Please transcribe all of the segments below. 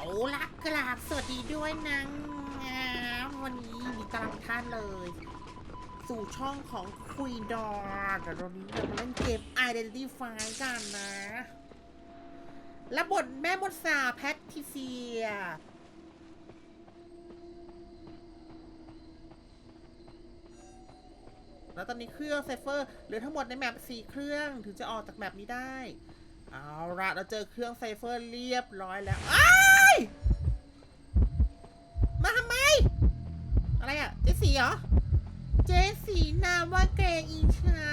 เอาละกราบสวัสดีด้วยนางงามวันนี้มีตามท่านเลย สู่ช่องของคุยดอร์แต่ตอนนี้เรามาเล่นเกม Identify กันนะและบทแม่มดสาวแพททิเซีย แล้วตอนนี้เครื่องไซเฟอร์เหลือทั้งหมดในแมปสี่เครื่องถึงจะออกจากแมปนี้ได้ เอาละเราเจอเครื่องไซเฟอร์เรียบร้อยแล้วอ้ายมาทำไม อะไรอะเจสีเหรอ เจสีนามว่าเกรอีชา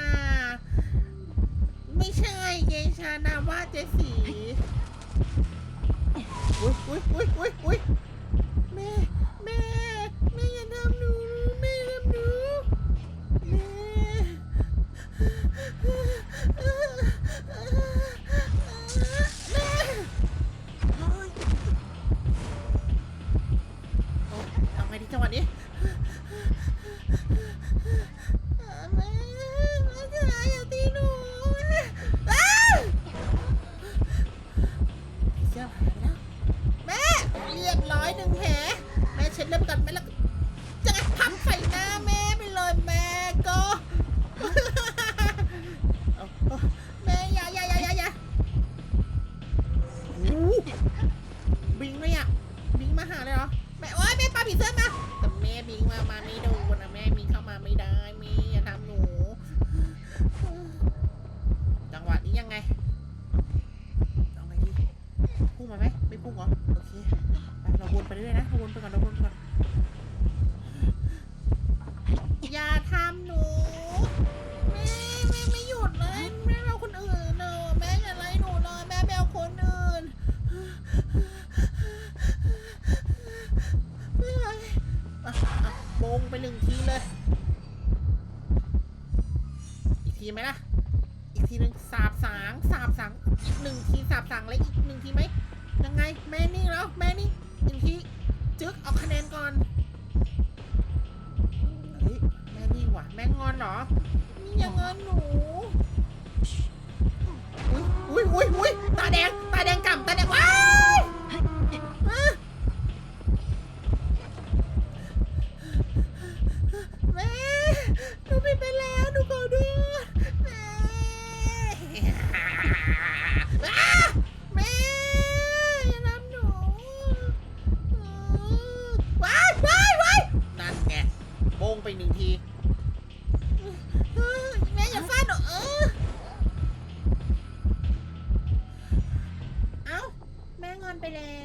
ไม่ใช่เกรชานามว่าเจสีอุ้ยอุ้ยอุ้ยอุ้ยอุ้ยแม่แม่ อย่าโอ้โหบิงเลยอะบิงมาหาเลยเหรอ แม่โอ๊ยแม่ปาผีเสื้อมาแต่แม่บิงมามาไม่โดนนะแม่บิงเข้ามาไม่ได้แม่อย่าทำหนู จังหวะนี้ยังไงเอาไงดีพุ่งมาไหมไม่พุ่งเหรอโอเคไปเราวนไปเรื่อยนะเราวนไปก่อนเราวนไปก่อนอย่าทำหนูแม่แม่ไม่หยุดเลยแม่เอาคนอื่นเนอะแม่อย่าไล่หนูเลยแม่ไปเอาคนอื่นเฮ้ยอะ งไปหนึ่งทีเลย อีกทีไหมล่ะ อีกทีหนึ่งสาบสางสาบสางอีกหนึ่งทีสาบสางเลยอีกหนึ่งทีไหมยังไงแม่นิ่งแล้วแม่นิ่งหนึ่งทีจึ๊กเอาคะแนนก่อนเฮ้ยแม่นิ่งว่ะแม่งอนเหรอนี่ยังงอนหนู ไปหนึ่งทีแม่อย่าฟาดหนูเออเอ้า แม่งอนไปแล้ว